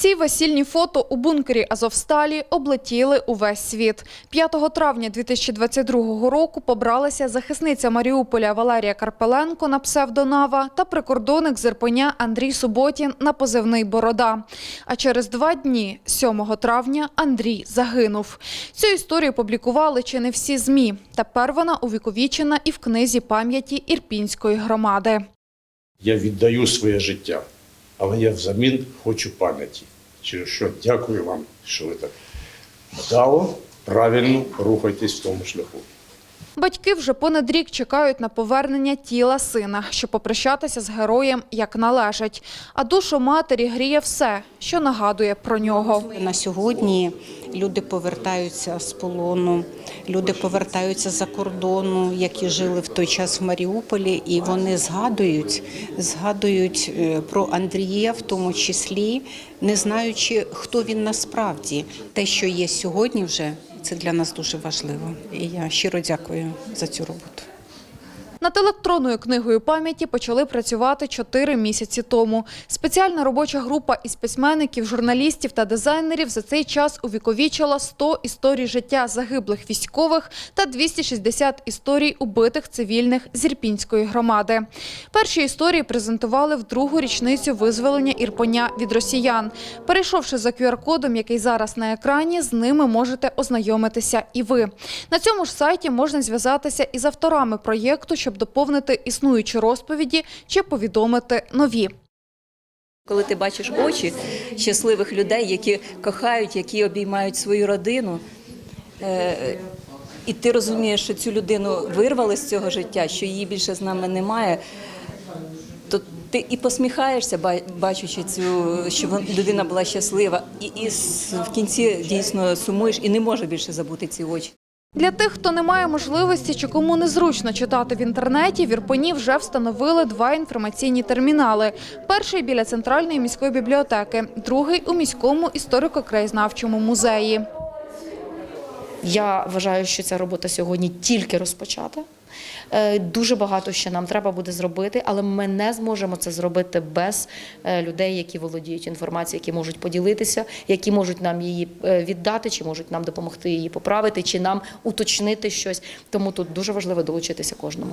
Ці весільні фото у бункері Азовсталі облетіли увесь світ. 5 травня 2022 року побралася захисниця Маріуполя Валерія Карпеленко на псевдонава та прикордонник з Ірпеня Андрій Суботін на позивний Борода. А через два дні, 7 травня, Андрій загинув. Цю історію публікували чи не всі ЗМІ. Тепер вона увіковічена і в книзі пам'яті Ірпінської громади. Я віддаю своє життя, але я взамін хочу пам'яті. Через що дякую вам, що ви так вдало, правильно рухаєтесь в тому шляху. Батьки вже понад рік чекають на повернення тіла сина, щоб попрощатися з героєм як належить. А душу матері гріє все, що нагадує про нього. На сьогодні люди повертаються з полону, люди повертаються за кордону, які жили в той час в Маріуполі, і вони згадують, згадують е, про Андрія, в тому числі, не знаючи, хто він насправді. Те, що є сьогодні, вже це для нас дуже важливо. І я щиро дякую за цю роботу. Над електронною книгою пам'яті почали працювати чотири місяці тому. Спеціальна робоча група із письменників, журналістів та дизайнерів за цей час увіковічила 100 історій життя загиблих військових та 260 історій убитих цивільних з Ірпінської громади. Перші історії презентували в другу річницю визволення Ірпеня від росіян. Перейшовши за QR-кодом, який зараз на екрані, з ними можете ознайомитися і ви. На цьому ж сайті можна зв'язатися із авторами проєкту, щоб доповнити існуючі розповіді чи повідомити нові. Коли ти бачиш очі щасливих людей, які кохають, які обіймають свою родину, е, і ти розумієш, що цю людину вирвали з цього життя, що її більше з нами немає, то ти і посміхаєшся, ба- бачачи цю, що людина була щаслива, і, і в кінці дійсно сумуєш і не можеш більше забути ці очі. Для тих, хто не має можливості чи кому незручно читати в інтернеті, в Ірпені вже встановили два інформаційні термінали. Перший біля центральної міської бібліотеки, другий у міському історико-краєзнавчому музеї. Я вважаю, що ця робота сьогодні тільки розпочата. Е, Дуже багато ще нам треба буде зробити, але ми не зможемо це зробити без е, людей, які володіють інформацією, які можуть поділитися, які можуть нам її е, віддати, чи можуть нам допомогти її поправити, чи нам уточнити щось. Тому тут дуже важливо долучитися кожному.